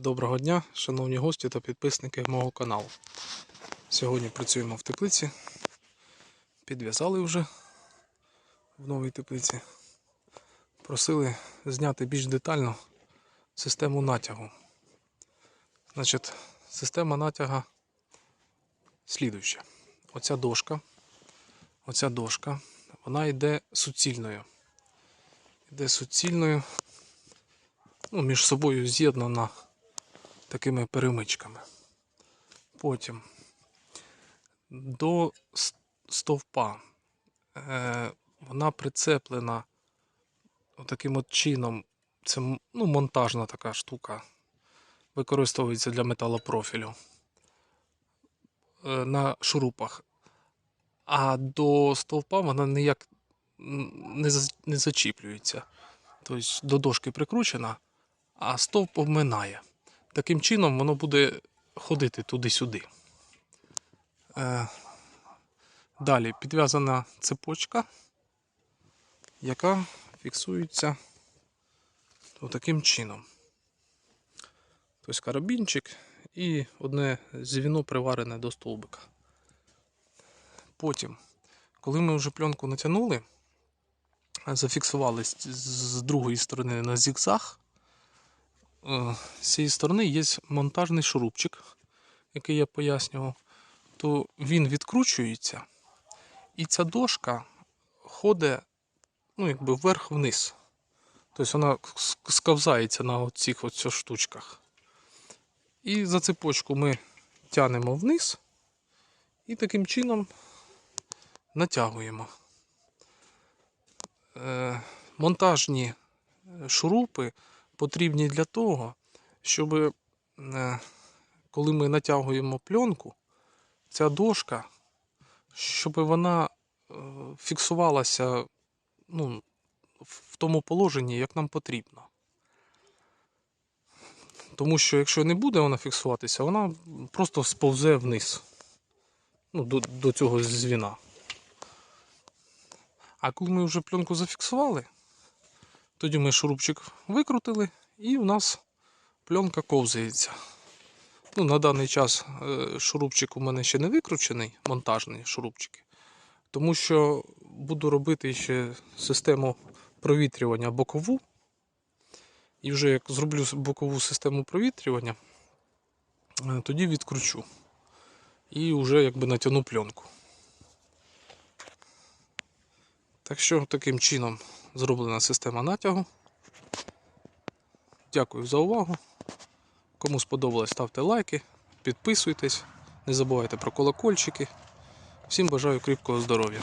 Доброго дня, шановні гості та підписники мого каналу. Сьогодні працюємо в теплиці. Підв'язали вже в новій теплиці. Просили зняти більш детально систему натягу. Значить, система натяга слідуюча. Оця дошка, оця дошка, вона йде суцільною. Йде суцільною, ну, між собою з'єднана такими перемичками. Потім до стовпа е, вона прицеплена таким от чином. Це ну, монтажна така штука. Використовується для металопрофілю е, на шурупах. А до стовпа вона ніяк не, за- не зачіплюється. Тобто до дошки прикручена, а стовп обминає. Таким чином воно буде ходити туди-сюди. Е, далі підв'язана цепочка, яка фіксується таким чином. Тобто карабінчик і одне звіно приварене до стовбика. Потім, коли ми вже пленку натягнули, зафіксували з- другої сторони на зігзаг, з цієї сторони є монтажний шурупчик, який я пояснював, то він відкручується, і ця дошка ходить ну, якби вверх-вниз. Тобто вона ск- сковзається на оцих штучках. І за цепочку ми тянемо вниз і таким чином натягуємо. Е, монтажні е, шурупи потрібні для того, щоб е, коли ми натягуємо пленку, ця дошка, щоб вона е, фіксувалася ну, в тому положенні, як нам потрібно. Тому що якщо не буде вона фіксуватися, вона просто сповзе вниз ну, до, до цього звіна. А коли ми вже пленку зафіксували, тоді ми шурупчик викрутили і у нас пленка ковзається. Ну, на даний час е, шурупчик у мене ще не викручений, монтажний шурупчики. Тому що буду робити ще систему провітрювання бокову. І вже як зроблю бокову систему провітрювання, е, тоді відкручу. І вже якби натягну пленку. Так що таким чином зроблена система натягу. Дякую за увагу. Кому сподобалось, ставте лайки, підписуйтесь, не забувайте про колокольчики. Всім бажаю кріпкого здоров'я.